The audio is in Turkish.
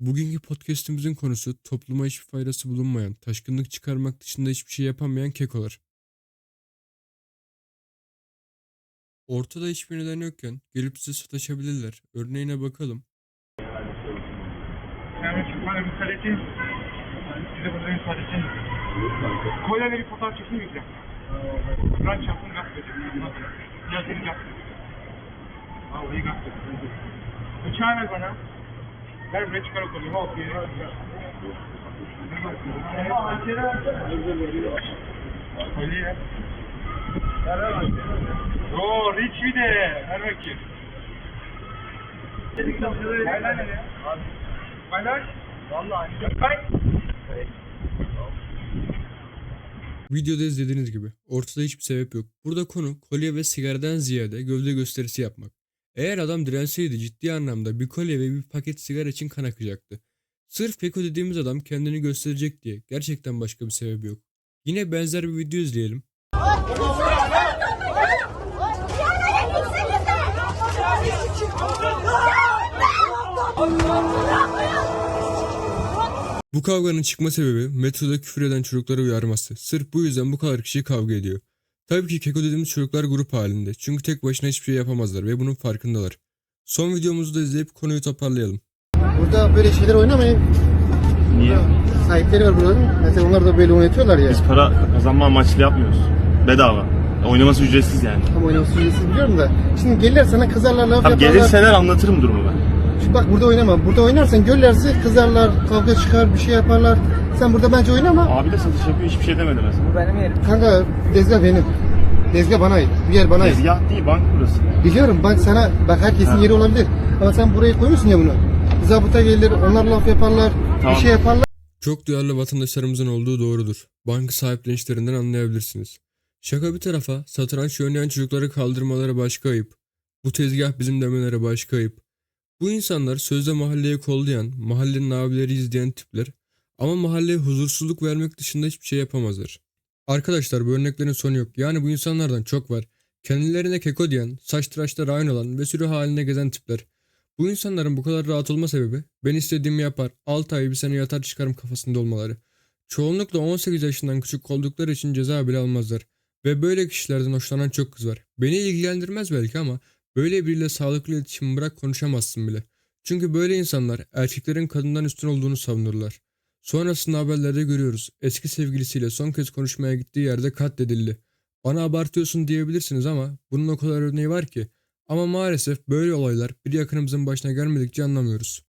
Bugünkü podcast'imizin konusu topluma hiçbir faydası bulunmayan, taşkınlık çıkarmak dışında hiçbir şey yapamayan kekolar. Ortada hiçbir neden yokken gelip size sataşabilirler. Örneğine bakalım. Kolyeyle bir fotoğraf çekeyim mi? Kur'an çarpsın gasp edeceğim. Nasıl? Ya seni gasp edeceğim. Vallahi edeceğim. Bıçağı ver bana. Ver buraya çıkar o kolyeyi. Hop yere. Kolyeyi ver. Oo, Rich bir de. Ver bakayım. Haylar ne? Haylar? Vallahi. Hayır. Videoda izlediğiniz gibi ortada hiçbir sebep yok. Burada konu kolye ve sigaradan ziyade gövde gösterisi yapmak. Eğer adam direnseydi ciddi anlamda bir kolye ve bir paket sigara için kan akacaktı. Sırf keko dediğimiz adam kendini gösterecek diye gerçekten başka bir sebebi yok. Yine benzer bir video izleyelim. Bu kavganın çıkma sebebi metroda küfür eden çocukları uyarması. Sırf bu yüzden bu kadar kişi kavga ediyor. Tabii ki keko dediğimiz çocuklar grup halinde. Çünkü tek başına hiçbir şey yapamazlar ve bunun farkındalar. Son videomuzu da izleyip konuyu toparlayalım. Burada böyle şeyler oynamayın. Niye? Sahipleri var buranın. Mesela onlar da böyle oynatıyorlar ya. Biz para kazanma amaçlı yapmıyoruz. Bedava. Oynaması ücretsiz yani. Tam oynaması ücretsiz biliyorum da. Şimdi gelirler sana kızarlar laf yaparlar. gelirseler anlatırım durumu ben. Şimdi bak burada oynama. Burada oynarsan görürlerse kızarlar, kavga çıkar, bir şey yaparlar. Sen burada bence oynama. Abi de satış yapıyor hiçbir şey demedi mesela. Kanka tezgah benim. Tezgah bana ait. Bir yer bana ait. Tezgah değil bank burası. Biliyorum bak sana bak herkesin Ha. yeri olabilir. Ama sen buraya koyuyorsun ya bunu. Zabıta gelir, onlar laf yaparlar, Tamam. bir şey yaparlar. Çok duyarlı vatandaşlarımızın olduğu doğrudur. Banka sahiplenişlerinden anlayabilirsiniz. Şaka bir tarafa satranç oynayan çocukları kaldırmaları başka ayıp. Bu tezgah bizim demeleri başka ayıp. Bu insanlar sözde mahalleyi kollayan, mahallenin abileri izleyen tipler ama mahalleye huzursuzluk vermek dışında hiçbir şey yapamazlar. Arkadaşlar bu örneklerin sonu yok. Yani bu insanlardan çok var. Kendilerine keko diyen, saç tıraşları aynı olan ve sürü halinde gezen tipler. Bu insanların bu kadar rahat olma sebebi ben istediğimi yapar, 6 ay bir sene yatar çıkarım kafasında olmaları. Çoğunlukla 18 yaşından küçük oldukları için ceza bile almazlar. Ve böyle kişilerden hoşlanan çok kız var. Beni ilgilendirmez belki ama böyle biriyle sağlıklı iletişim bırak konuşamazsın bile. Çünkü böyle insanlar erkeklerin kadından üstün olduğunu savunurlar. Sonrasında haberlerde görüyoruz. Eski sevgilisiyle son kez konuşmaya gittiği yerde katledildi. Bana abartıyorsun diyebilirsiniz ama bunun o kadar örneği var ki. Ama maalesef böyle olaylar bir yakınımızın başına gelmedikçe anlamıyoruz.